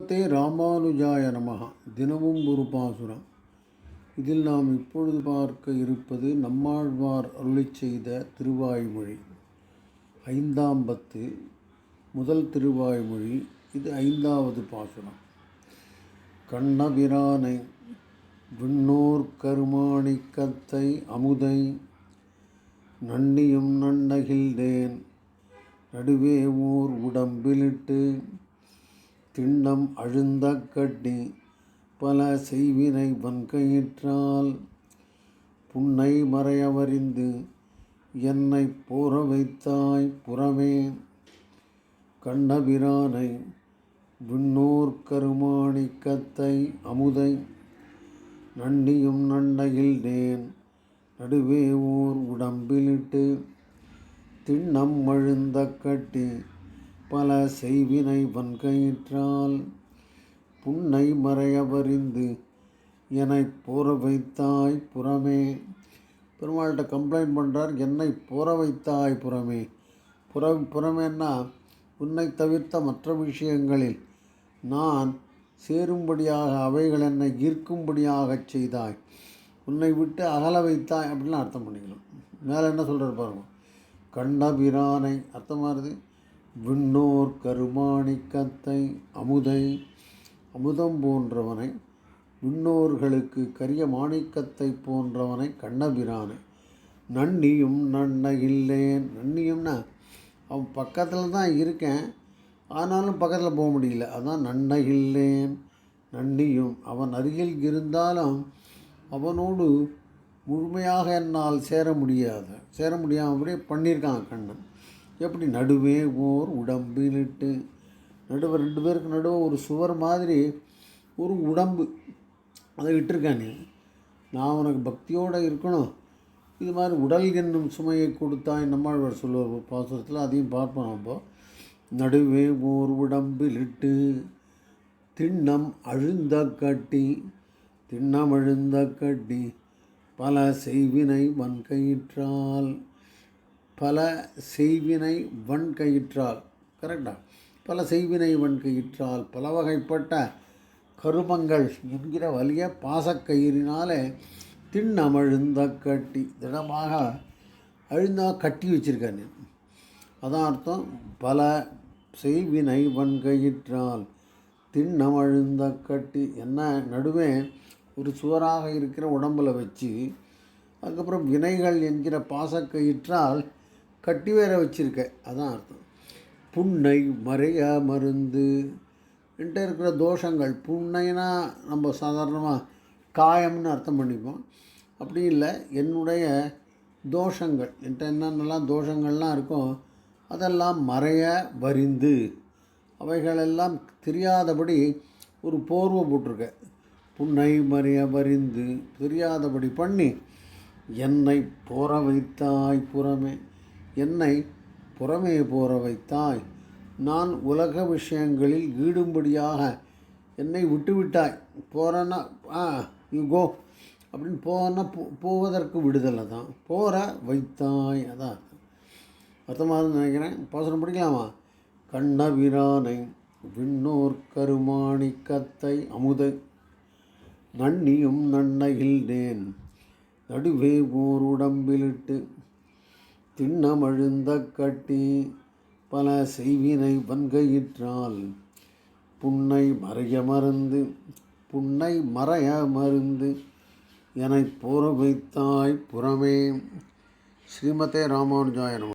ஸ்ரீமதே ராமானுஜாய நமகா தினமும் ஒரு பாசுரம். இதில் நாம் இப்பொழுது பார்க்க இருப்பது நம்மாழ்வார் அருளி செய்த திருவாய்மொழி. ஐந்தாம் பத்து முதல் திருவாய்மொழி. இது ஐந்தாவது பாசுரம். கண்ணபிரானை விண்ணோர் கருமாணிக்கத்தை அமுதை நன்னியும் நன்னகில்தேன் நடுவே ஊர் உடம்பிலிட்டு திண்ணம் அழுந்த கட்டி பல செய்வினை வன்கையிற்றால் புன்னை மறையவறிந்து என்னை போற வைத்தாய் புறமே. கண்ணபிரானை விண்ணோர் கருமாணிக்கத்தை அமுதை. நன்னியும் நேன் நடுவே ஓர் உடம்பிலிட்டு. திண்ணம் அழுந்த கட்டி பல செய்வினை வன்கயிற்றால் புன்னை மறையவறிந்து என்னை போற வைத்தாய் புறமே. பெருமாள்கிட்ட கம்ப்ளைண்ட் பண்ணுறார் என்னை புற வைத்தாய் புறமே. புற புறமேன்னா உன்னை தவிர்த்த மற்ற விஷயங்களில் நான் சேரும்படியாக அவைகள் என்னை ஈர்க்கும்படியாகச் செய்தாய். உன்னை விட்டு அகல வைத்தாய் அப்படின்னு அர்த்தம் பண்ணிக்கலாம் மேலே என்ன சொல்கிறார் பாருங்க. கண்டபிரானை. இருக்குது விண்ணோர் கருமாணிக்கத்தை அமுதை அமுதம் போன்றவனை விண்ணோர்களுக்கு கரிய மாணிக்கத்தை போன்றவனை கண்ணபிரானை. நன்னியும் நன்னகில்லேன் நன்னியும்னா அவன் பக்கத்தில் தான் இருக்கேன் ஆனாலும் பக்கத்தில் போக முடியல. அதான் நன்னகில்லேன் நன்னியும். அவன் அருகில் இருந்தாலும் அவனோடு முழுமையாக என்னால் சேர முடியாது. சேர முடியாமல் அப்படியே பண்ணியிருக்கான் கண்ணன். எப்படி நடுவே ஓர் உடம்பிலிட்டு நடுவே ரெண்டு பேருக்கு நடுவே ஒரு சுவர் மாதிரி ஒரு உடம்பு. அதை விட்டுருக்கானே நான் உனக்கு பக்தியோடு இருக்கணும். இது மாதிரி உடல் என்னும் சுமையை கொடுத்தாய் நம்மாழ்வார் சொல்லுவார் பாசுரத்தில் அதையும் பார்ப்போம் நம்ம நடுவே ஓர் உடம்பிலிட்டு திண்ணம் அழுந்த கட்டி திண்ணம் அழுந்த கட்டி பல செய்வினை வன்கயிற்றால். பல செய்வினை வன்கயிற்றால் கரெக்டா பல செய்வினை வன்கயிற்றால் பல வகைப்பட்ட கருமங்கள் என்கிற வலிய பாசக்கயிறினாலே திண்ணமழுந்த கட்டி திடமாக அழுந்தா கட்டி வச்சிருக்காரு. அதான் அர்த்தம் பல செய்வினை வன்கையிற்றால் திண்ணமழுந்த கட்டி என்ன நடுவே ஒரு சுவராக இருக்கிற உடம்பில் வச்சு அதுக்கப்புறம் வினைகள் என்கிற பாசக்கயிற்றால் கட்டி வேற வச்சுருக்க. அதான் அர்த்தம். புண்ணை மறைய மருந்து. என்கிட்ட இருக்கிற தோஷங்கள் புண்ணைனா நம்ம சாதாரணமாக காயம்னு அர்த்தம் பண்ணிப்போம். அப்படி இல்லை என்னுடைய தோஷங்கள் என்கிட்ட என்னென்னலாம் தோஷங்கள்லாம் இருக்கோ அதெல்லாம் மறைய வரிந்து அவைகளெல்லாம் தெரியாதபடி ஒரு போர்வை போட்டிருக்க புன்னை மறைய வரிந்து தெரியாதபடி பண்ணி என்னை போற வைத்தாய் புறமே. என்னை புறமே போற வைத்தாய். நான் உலக விஷயங்களில் ஈடும்படியாக என்னை விட்டுவிட்டாய். போகிறேன்னா ஆ யூ கோ அப்படின்னு போனா போ போவதற்கு விடுதலை தான் போகிற வைத்தாய் அதான். அர்த்தமாக நினைக்கிறேன். பாசனம் படிக்கலாமா? கண்ணவிரானை விண்ணோர் கருமாணிக்கத்தை அமுதை. நன்னியும் நன்னகில்தேன் நடுவே ஓர் உடம்பிலிட்டு திண்ணமழுந்த கட்டி பல செய்வினை வன்கையிற்றால் புன்னை மறைய மருந்து புன்னை மறைய மருந்து என போர வைத்தாய் புறமே. ஸ்ரீமதே ராமானுஜாயனம்